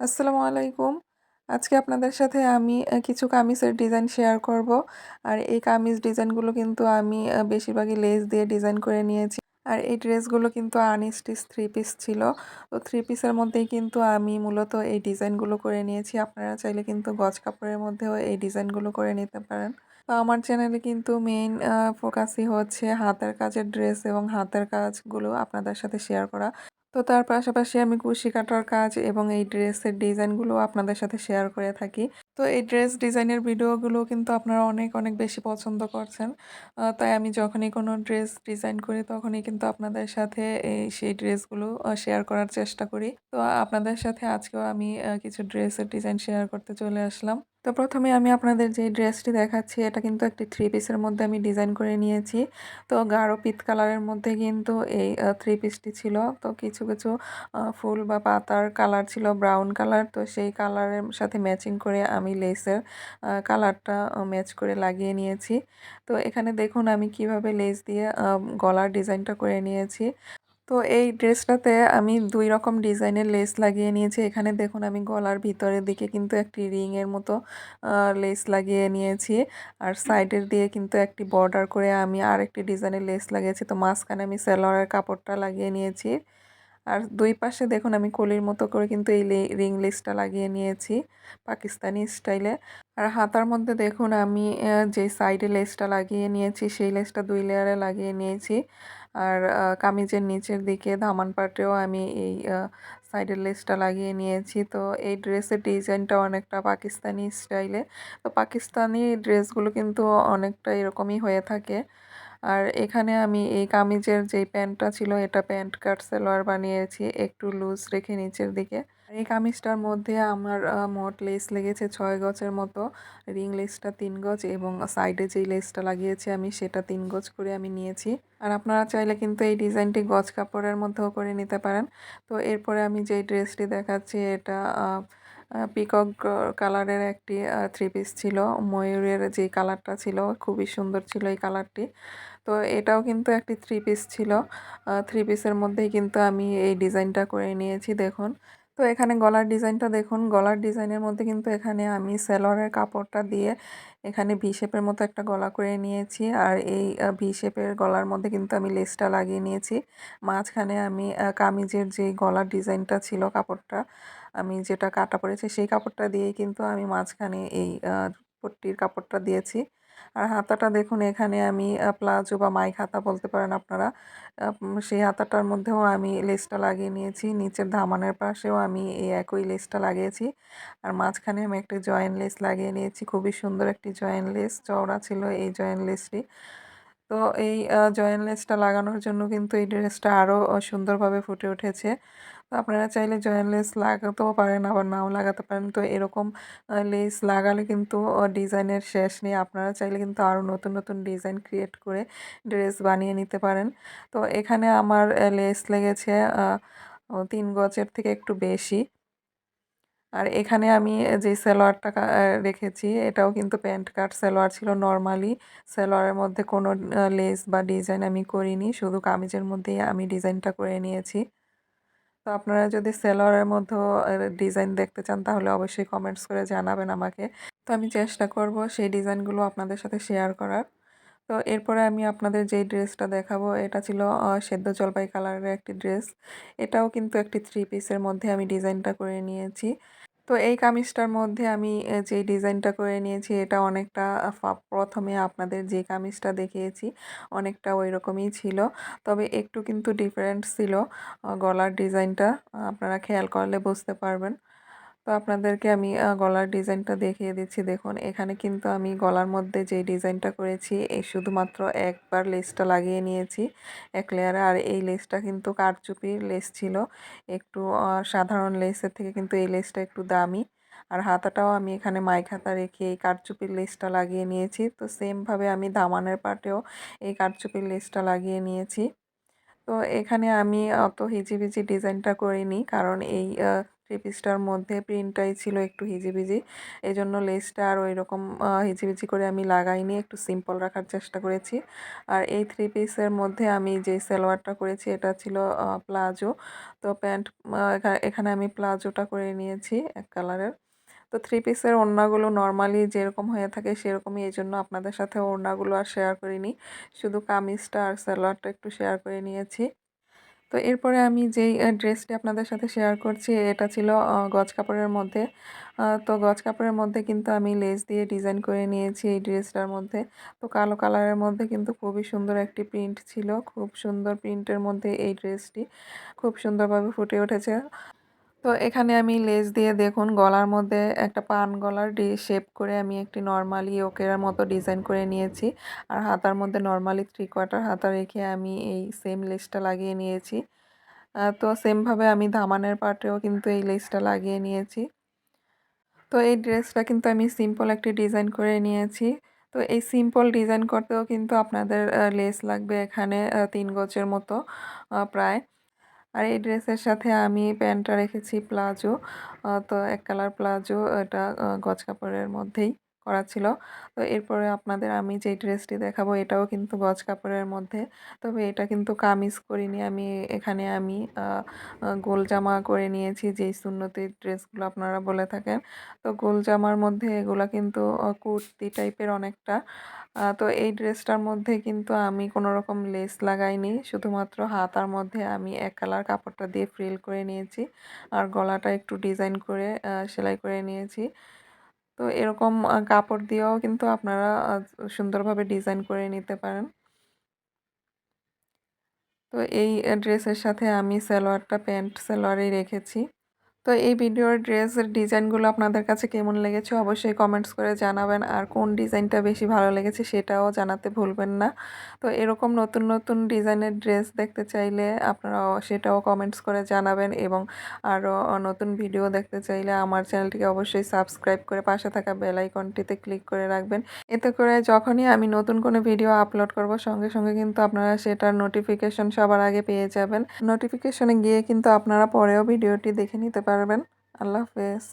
আসসালামু আলাইকুম। আজকে আপনাদের সাথে আমি কিছু কামিজের ডিজাইন শেয়ার করব। আর এই কামিজ ডিজাইনগুলো কিন্তু আমি বেশিরভাগই লেস দিয়ে ডিজাইন করে নিয়েছি। আর এই ড্রেসগুলো কিন্তু আনস্টিচ থ্রি পিস ছিল। তো থ্রি পিসের মধ্যেই কিন্তু আমি মূলত এই ডিজাইনগুলো করে নিয়েছি। আপনারা চাইলে কিন্তু গজ কাপড়ের মধ্যেও এই ডিজাইনগুলো করে নিতে পারেন। তো আমার চ্যানেলে কিন্তু মেইন ফোকাসই হচ্ছে হাতের কাজের ড্রেস এবং হাতের কাজগুলো আপনাদের সাথে শেয়ার করা। তো তার পাশাপাশি আমি কুশি কাটার কাজ এবং এই ড্রেসের ডিজাইনগুলো আপনাদের সাথে শেয়ার করে থাকি। তো এই ড্রেস ডিজাইনের ভিডিওগুলো কিন্তু আপনারা অনেক অনেক বেশি পছন্দ করছেন। তাই আমি যখনই কোনো ড্রেস ডিজাইন করি তখনই কিন্তু আপনাদের সাথে এই সেই ড্রেসগুলো শেয়ার করার চেষ্টা করি। তো আপনাদের সাথে আজকেও আমি কিছু ড্রেসের ডিজাইন শেয়ার করতে চলে আসলাম। তো প্রথমে আমি আপনাদের যে ড্রেসটি দেখাচ্ছি, এটা কিন্তু একটি থ্রি পিসের মধ্যে আমি ডিজাইন করে নিয়েছি। তো গাঢ় পিত কালারের মধ্যে কিন্তু এই থ্রি পিসটি ছিল। তো কিছু কিছু ফুল বা পাতার কালার ছিল ব্রাউন কালার তো সেই কালারের সাথে ম্যাচিং করে আমি লেসের কালারটা ম্যাচ করে লাগিয়ে নিয়েছি। তো এখানে দেখুন আমি কীভাবে লেস দিয়ে গলার ডিজাইনটা করে নিয়েছি। তো এই ড্রেসটাতে আমি দুই রকম ডিজাইনের লেস লাগিয়ে নিয়েছি। এখানে দেখুন আমি গলার ভিতরের দিকে কিন্তু একটি রিংয়ের মতো লেস লাগিয়ে নিয়েছি। আর সাইডের দিয়ে কিন্তু একটি বর্ডার করে আমি আরেকটি ডিজাইনের লেস লাগিয়েছি। তো মাঝখানে আমি সেলোয়ারের কাপড়টা লাগিয়ে নিয়েছি। আর দুই পাশে দেখুন আমি কলির মতো করে কিন্তু এই রিং লেসটা লাগিয়ে নিয়েছি পাকিস্তানি স্টাইলে। আর হাতার মধ্যে দেখুন আমি যে সাইডে লেসটা লাগিয়ে নিয়েছি, সেই লেসটা দুই লেয়ারে লাগিয়ে নিয়েছি। আর কামিজের নিচের দিকে ধামান পাটেও আমি এই সাইডের লেসটা লাগিয়ে নিয়েছি। তো এই ড্রেসের ডিজাইনটা অনেকটা পাকিস্তানি স্টাইলে তো পাকিস্তানি ড্রেসগুলো কিন্তু অনেকটা এরকমই হয়ে থাকে। আর এখানে আমি এই কামিজের যে প্যান্টটা ছিল, এটা প্যান্ট কাট সেলোয়ার বানিয়েছি। একটু লুজ রেখে নিচের দিকে। এই কামিজটার মধ্যে আমার মোট লেস লেগেছে ছয় গজের মতো। রিং লেসটা তিন গজ এবং সাইডে যেই লেসটা লাগিয়েছি আমি সেটা তিন গজ করে আমি নিয়েছি। আর আপনারা চাইলে কিন্তু এই ডিজাইনটি গজ কাপড়ের মধ্যেও করে নিতে পারেন। তো এরপরে আমি যেই ড্রেসটি দেখাচ্ছি এটা পিকক কালারের একটি থ্রি পিস ছিল। ময়ূরের যে কালারটা ছিল খুবই সুন্দর ছিল এই কালারটি। তো এটাও কিন্তু একটি থ্রি পিস ছিল। থ্রি পিসের মধ্যেই কিন্তু আমি এই ডিজাইনটা করে নিয়েছি, দেখুন। তো এখানে গলার ডিজাইনটা দেখুন। গলার ডিজাইনের মধ্যে কিন্তু এখানে আমি সেলরের কাপড়টা দিয়ে এখানে ভি শেপের মতো একটা গলা করে নিয়েছি। আর এই ভি শেপের গলার মধ্যে কিন্তু আমি লেসটা লাগিয়ে নিয়েছি। মাঝখানে আমি কামিজের যে গলার ডিজাইনটা ছিল কাপড়টা, আমি যেটা কাটা পড়েছে সেই কাপড়টা দিয়েই কিন্তু আমি মাঝখানে এই পট্টির কাপড়টা দিয়েছি। আর হাতাটা দেখুন, এখানে আমি প্লাজো বা মাইক হাতা বলতে পারেন আপনারা। সেই হাতাটার মধ্যেও আমি লেসটা লাগিয়ে নিয়েছি। নিচের ধামানের পাশেও আমি এই একই লেসটা লাগিয়েছি। আর মাঝখানে আমি একটা জয়েন্ট লেস লাগিয়ে নিয়েছি। খুবই সুন্দর একটি জয়েন্ট লেস চওড়া ছিল এই জয়েন্ট লেসটি তো এই জয়েন লেসটা লাগানোর জন্য কিন্তু এই ড্রেসটা আরও সুন্দরভাবে ফুটে উঠেছে। তো আপনারা চাইলে জয়েন লেস লাগাতেও পারেন, আবার নাও লাগাতে পারেন। তো এরকম লেস লাগালে কিন্তু ডিজাইনের শেষ নেই। আপনারা চাইলে কিন্তু আরও নতুন নতুন ডিজাইন ক্রিয়েট করে ড্রেস বানিয়ে নিতে পারেন। তো এখানে আমার লেস লেগেছে তিন গজের থেকে একটু বেশি। আর এখানে আমি যে সালোয়ারটা রেখেছি, এটাও কিন্তু প্যান্ট কাট সালোয়ার ছিল নর্মালি। সালোয়ারের মধ্যে কোনো লেস বা ডিজাইন আমি করিনি, শুধু কামিজের মধ্যেই আমি ডিজাইনটা করে নিয়েছি। তো আপনারা যদি সালোয়ারের মধ্যেও ডিজাইন দেখতে চান, তাহলে অবশ্যই কমেন্টস করে জানাবেন আমাকে। তো আমি চেষ্টা করব সেই ডিজাইনগুলো আপনাদের সাথে শেয়ার করার। তো এরপরে আমি আপনাদের যেই ড্রেসটা দেখাবো, এটা ছিল সেদ্ধ জলপাই কালারের একটি ড্রেস। এটাও কিন্তু একটি থ্রি পিসের মধ্যে আমি ডিজাইনটা করে নিয়েছি। তো এই কামিজটার মধ্যে আমি যে ডিজাইনটা করে নিয়েছি, এটা অনেকটা প্রথমে আপনাদের যে কামিজটা দেখিয়েছি, অনেকটা ওই রকমই ছিল। তবে একটু কিন্তু ডিফারেন্ট ছিল গলার ডিজাইনটা। আপনারা খেয়াল করলে বুঝতে পারবেন। তো আপনাদেরকে আমি গলার ডিজাইনটা দেখিয়ে দিচ্ছি। দেখুন, এখানে কিন্তু আমি গলার মধ্যে যে ডিজাইনটা করেছি এই শুধুমাত্র একবার লেসটা লাগিয়ে নিয়েছি, এক লেয়ারে। আর এই লেসটা কিন্তু কারচুপির লেস ছিল। একটু সাধারণ লেসের থেকে কিন্তু এই লেসটা একটু দামি। আর হাতাটাও আমি এখানে মাইক হাতা রেখে এই কারচুপির লেসটা লাগিয়ে নিয়েছি। তো সেমভাবে আমি দামানের পাটেও এই কারচুপির লেসটা লাগিয়ে নিয়েছি। তো এখানে আমি অত হিজিবিজি ডিজাইনটা করিনি, কারণ এই থ্রি পিসটার মধ্যে প্রিন্টটাই ছিল একটু হিজিবিজি। এই জন্য লেসটা আর ওই রকম হিজিবিজি করে আমি লাগাইনি, একটু সিম্পল রাখার চেষ্টা করেছি। আর এই থ্রি পিসের মধ্যে আমি যে সালোয়ারটা করেছি, এটা ছিল প্লাজো। তো প্যান্ট এখানে আমি প্লাজোটা করে নিয়েছি এক কালারের। তো থ্রি পিসের ওড়নাগুলো নর্মালি যেরকম হয়ে থাকে সেরকমই এই জন্য আপনাদের সাথে ওড়নাগুলো আর শেয়ার করিনি। শুধু কামিজটা আর সালোয়ারটা একটু শেয়ার করে নিয়েছি। তো এরপরে আমি যেই ড্রেসটি আপনাদের সাথে শেয়ার করছি, এটা ছিল গজ কাপড়ের মধ্যে। তো গজ কাপড়ের মধ্যে কিন্তু আমি লেস দিয়ে ডিজাইন করে নিয়েছি এই ড্রেসটার মধ্যে। তো কালো কালারের মধ্যে কিন্তু খুবই সুন্দর একটি প্রিন্ট ছিল। খুব সুন্দর প্রিন্টের মধ্যে এই ড্রেসটি। খুব সুন্দরভাবে ফুটে উঠেছে। তো এখানে আমি লেস দিয়ে দেখুন গলার মধ্যে একটা পান গলার ডি শেপ করে আমি একটি নর্মালি ওকের মতো ডিজাইন করে নিয়েছি। আর হাতার মধ্যে নর্মালি থ্রি কোয়ার্টার হাতা রেখে আমি এই সেম লেসটা লাগিয়ে নিয়েছি। তো সেমভাবে আমি ধামানের পার্টেও কিন্তু এই লেসটা লাগিয়ে নিয়েছি। তো এই ড্রেসটা কিন্তু আমি সিম্পল একটি ডিজাইন করে নিয়েছি। তো এই সিম্পল ডিজাইন করতেও কিন্তু আপনাদের লেস লাগবে এখানে তিন গজের মতো প্রায়। আর এই ড্রেসের সাথে আমি প্যান্টটা রেখেছি প্লাজো। তো এক কালার প্লাজো, এটা গজ কাপড়ের মধ্যেই। করা ছিল। তো এরপরে আপনাদের আমি যে ড্রেসটি দেখাবো এটাও কিন্তু গজ কাপড়ের মধ্যে। তবে এটা কিন্তু কামিজ করিনি আমি, এখানে আমি গোল জামা করে নিয়েছি যেই সুন্নতি ড্রেসগুলো আপনারা বলে থাকেন। তো গোল জামার মধ্যে এগুলা কিন্তু কুর্তি টাইপের অনেকটা। তো এই ড্রেসটার মধ্যে কিন্তু আমি কোনো রকম লেস লাগাইনি, শুধুমাত্র হাতার মধ্যে আমি এক কালার কাপড়টা দিয়ে ফ্রিল করে নিয়েছি। আর গলাটা একটু ডিজাইন করে সেলাই করে নিয়েছি। তো এরকম কাপড় দিয়েও কিন্তু আপনারা সুন্দরভাবে ডিজাইন করে নিতে পারেন। তো এই ড্রেসের সাথে আমি সালোয়ারটা প্যান্ট সালোয়ারই রেখেছি। তো এই ভিডিওর ড্রেসের ডিজাইনগুলো আপনাদের কাছে কেমন লেগেছে অবশ্যই কমেন্টস করে জানাবেন। আর কোন ডিজাইনটা বেশি ভালো লেগেছে সেটাও জানাতে ভুলবেন না। তো এরকম নতুন নতুন ডিজাইনের ড্রেস দেখতে চাইলে আপনারা সেটাও কমেন্টস করে জানাবেন এবং আরও নতুন ভিডিও দেখতে চাইলে আমার চ্যানেলটিকে অবশ্যই সাবস্ক্রাইব করে পাশে থাকা বেল আইকনটিতে ক্লিক করে রাখবেন। এতে করে যখনই আমি নতুন কোনো ভিডিও আপলোড করব, সঙ্গে সঙ্গে কিন্তু আপনারা সেটার নোটিফিকেশন সবার আগে পেয়ে যাবেন। নোটিফিকেশনে গিয়ে কিন্তু আপনারা পরেও ভিডিওটি দেখে নিতে পারবেন আল্লাহ হাফেজ